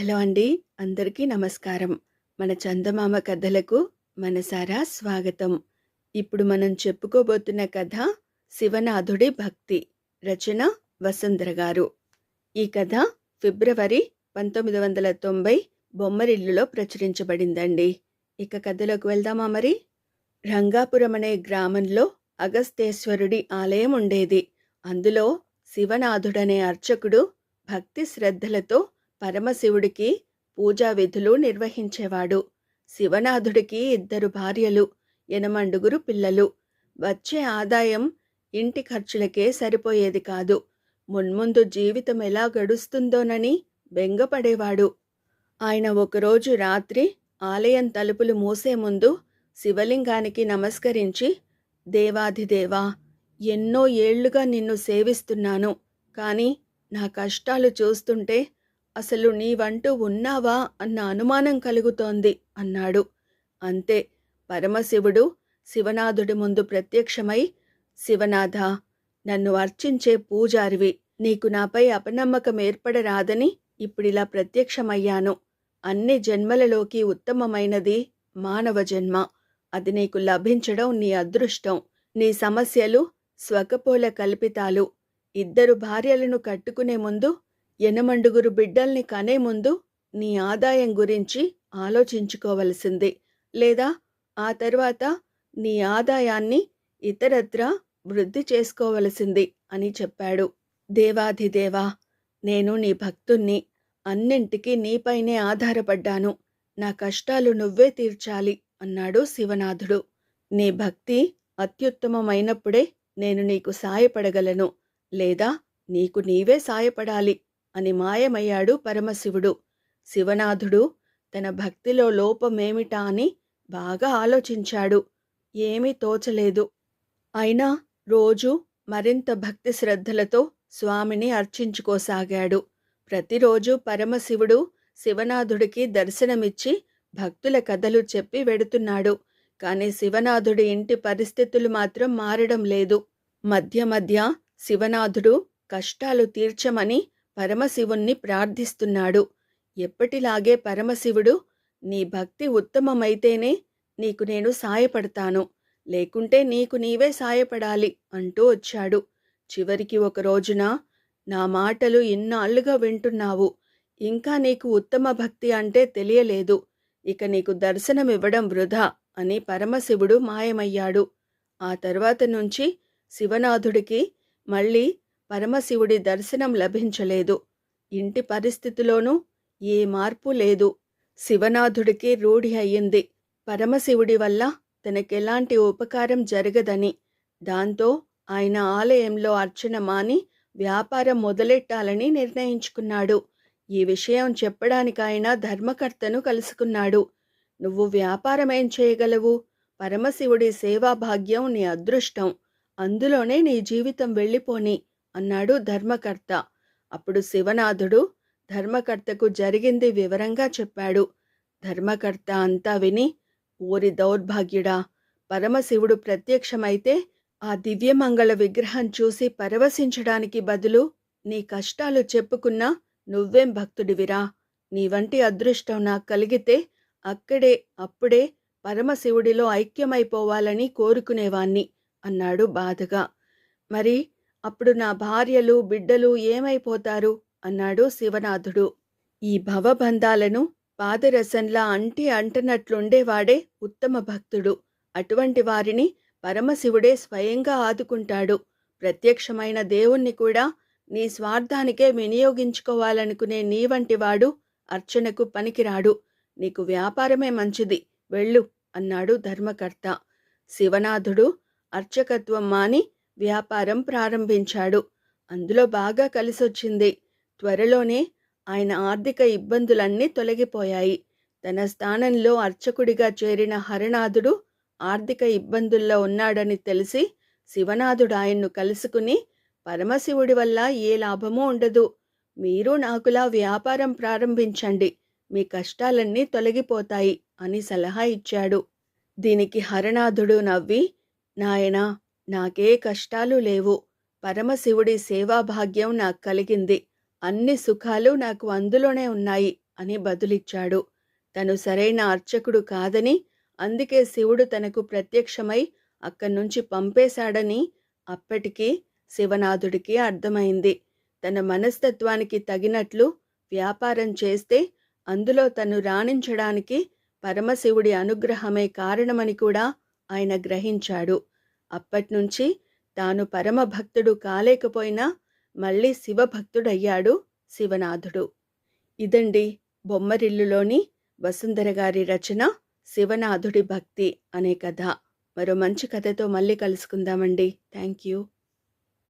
Hello అండి. అందరికీ నమస్కారం. మన చందమామ కథలకు మనసారా స్వాగతం. ఇప్పుడు మనం చెప్పుకోబోతున్న కథ శివనాథుడి భక్తి రచన వసుంధర గారు. ఈ కథ ఫిబ్రవరి పంతొమ్మిది వందల తొంభై బొమ్మరిల్లులో ప్రచురించబడిందండి. ఇక కథలోకి వెళ్దామా మరి? రంగాపురం అనే గ్రామంలో అగస్తేశ్వరుడి ఆలయం ఉండేది. అందులో శివనాథుడనే అర్చకుడు భక్తి శ్రద్ధలతో పరమశివుడికి పూజా విధులు నిర్వహించేవాడు. శివనాథుడికి ఇద్దరు భార్యలు ఎనమండుగురు పిల్లలు. వచ్చే ఆదాయం ఇంటి ఖర్చులకే సరిపోయేది కాదు. మున్ముందు జీవితం ఎలా గడుస్తుందోనని బెంగపడేవాడు. ఆయన ఒకరోజు రాత్రి ఆలయం తలుపులు మూసే ముందు శివలింగానికి నమస్కరించి దేవాధిదేవా ఎన్నో ఏళ్ళుగా నిన్ను సేవిస్తున్నాను. కానీ నా కష్టాలు చూస్తుంటే అసలు నీవంటూ ఉన్నావా అన్న అనుమానం కలుగుతోంది అన్నాడు. అంతే పరమశివుడు శివనాథుడి ముందు ప్రత్యక్షమై శివనాథ నన్ను అర్చించే పూజారివి నీకు నాపై అపనమ్మకం ఏర్పడరాదని ఇప్పుడిలా ప్రత్యక్షమయ్యాను. అన్ని జన్మలలోకి ఉత్తమమైనది మానవ జన్మ. అది నీకు లభించడం నీ అదృష్టం. నీ సమస్యలు స్వకపోల కల్పితాలు. ఇద్దరు భార్యలను కట్టుకునే ముందు ఎనమండుగురు బిడ్డల్ని కనే ముందు నీ ఆదాయం గురించి ఆలోచించుకోవలసింది. లేదా ఆ తర్వాత నీ ఆదాయాన్ని ఇతరత్రా వృద్ధి చేసుకోవలసింది అని చెప్పాడు. దేవాధిదేవా నేను నీ భక్తుణ్ణి అన్నింటికీ నీపైనే ఆధారపడ్డాను. నా కష్టాలు నువ్వే తీర్చాలి అన్నాడు శివనాథుడు. నీ భక్తి అత్యుత్తమమైనప్పుడే నేను నీకు సాయపడగలను. లేదా నీకు నీవే సాయపడాలి. అని మాయమయ్యాడు పరమశివుడు. శివనాథుడు తన భక్తిలో లోపమేమిటా అని బాగా ఆలోచించాడు. ఏమీ తోచలేదు. అయినా రోజు మరింత భక్తి శ్రద్ధలతో స్వామిని అర్చించుకోసాగాడు. ప్రతిరోజు పరమశివుడు శివనాథుడికి దర్శనమిచ్చి భక్తుల కథలు చెప్పి వెడుతున్నాడు. కానీ శివనాథుడి ఇంటి పరిస్థితులు మాత్రం మారడం లేదు. మధ్య మధ్య శివనాథుడు కష్టాలు తీర్చమని పరమశివుణ్ణి ప్రార్థిస్తున్నాడు. ఎప్పటిలాగే పరమశివుడు నీ భక్తి ఉత్తమమైతేనే నీకు నేను సాయపడతాను. లేకుంటే నీకు నీవే సాయపడాలి అంటూ వచ్చాడు. చివరికి ఒక రోజున నా మాటలు ఇన్నాళ్ళుగా వింటున్నావు. ఇంకా నీకు ఉత్తమ భక్తి అంటే తెలియలేదు. ఇక నీకు దర్శనమివ్వడం వృధా అని పరమశివుడు మాయమయ్యాడు. ఆ తర్వాత నుంచి శివనాథుడికి మళ్ళీ పరమశివుడి దర్శనం లభించలేదు. ఇంటి పరిస్థితిలోనూ ఏ మార్పు లేదు. శివనాథుడికి రూఢి అయ్యింది. పరమశివుడి వల్ల తనకెలాంటి ఉపకారం జరగదని. దాంతో ఆయన ఆలయంలో అర్చన మాని వ్యాపారం మొదలెట్టాలని నిర్ణయించుకున్నాడు. ఈ విషయం చెప్పడానికి ఆయన ధర్మకర్తను కలుసుకున్నాడు. నువ్వు వ్యాపారం ఏం చేయగలవు? పరమశివుడి సేవాభాగ్యం నీ అదృష్టం. అందులోనే నీ జీవితం వెళ్ళిపోని. అన్నాడు ధర్మకర్త. అప్పుడు శివనాథుడు ధర్మకర్తకు జరిగింది వివరంగా చెప్పాడు. ధర్మకర్త అంతా విని ఓరి దౌర్భాగ్యుడా పరమశివుడు ప్రత్యక్షమైతే ఆ దివ్యమంగళ విగ్రహం చూసి పరవశించడానికి బదులు నీ కష్టాలు చెప్పుకున్నా నువ్వేం భక్తుడివిరా? నీ వంటి అదృష్టం నాకు కలిగితే అక్కడే అప్పుడే పరమశివుడిలో ఐక్యమైపోవాలని కోరుకునేవాణ్ణి అన్నాడు బాధగా. మరి అప్పుడు నా భార్యలు బిడ్డలు ఏమైపోతారు? అన్నాడు శివనాథుడు. ఈ భవబంధాలను పాదరసంలా అంటి అంటనట్లుండేవాడే ఉత్తమ భక్తుడు. అటువంటి వారిని పరమశివుడే స్వయంగా ఆదుకుంటాడు. ప్రత్యక్షమైన దేవుణ్ణి కూడా నీ స్వార్థానికే వినియోగించుకోవాలనుకునే నీ వంటివాడు అర్చనకు పనికిరాడు. నీకు వ్యాపారమే మంచిది. వెళ్ళు అన్నాడు ధర్మకర్త. శివనాథుడు అర్చకత్వం మాని వ్యాపారం ప్రారంభించాడు. అందులో బాగా కలిసొచ్చింది. త్వరలోనే ఆయన ఆర్థిక ఇబ్బందులన్నీ తొలగిపోయాయి. తన స్థానంలో అర్చకుడిగా చేరిన హరనాథుడు ఆర్థిక ఇబ్బందుల్లో ఉన్నాడని తెలిసి శివనాథుడు ఆయన్ను కలుసుకుని పరమశివుడి వల్ల ఏ లాభమూ ఉండదు. మీరు నాకులా వ్యాపారం ప్రారంభించండి. మీ కష్టాలన్నీ తొలగిపోతాయి అని సలహా ఇచ్చాడు. దీనికి హరనాథుడు నవ్వి నాయనా నాకే కష్టాలు లేవు. పరమశివుడి సేవాభాగ్యం నాకు కలిగింది. అన్ని సుఖాలు నాకు అందులోనే ఉన్నాయి అని బదులిచ్చాడు. తను సరైన అర్చకుడు కాదని అందుకే శివుడు తనకు ప్రత్యక్షమై అక్కడి నుంచి పంపేశాడని అప్పటికీ శివనాథుడికి అర్థమైంది. తన మనస్తత్వానికి తగినట్లు వ్యాపారం చేస్తే అందులో తను రాణించడానికి పరమశివుడి అనుగ్రహమే కారణమని కూడా ఆయన గ్రహించాడు. అప్పట్నుంచి తాను పరమభక్తుడు కాలేకపోయినా మళ్ళీ శివభక్తుడయ్యాడు శివనాథుడు. ఇదండి బొమ్మరిల్లులోని వసుంధర గారి రచన శివనాథుడి భక్తి అనే కథ. మరో మంచి కథతో మళ్ళీ కలుసుకుందామండి. Thank you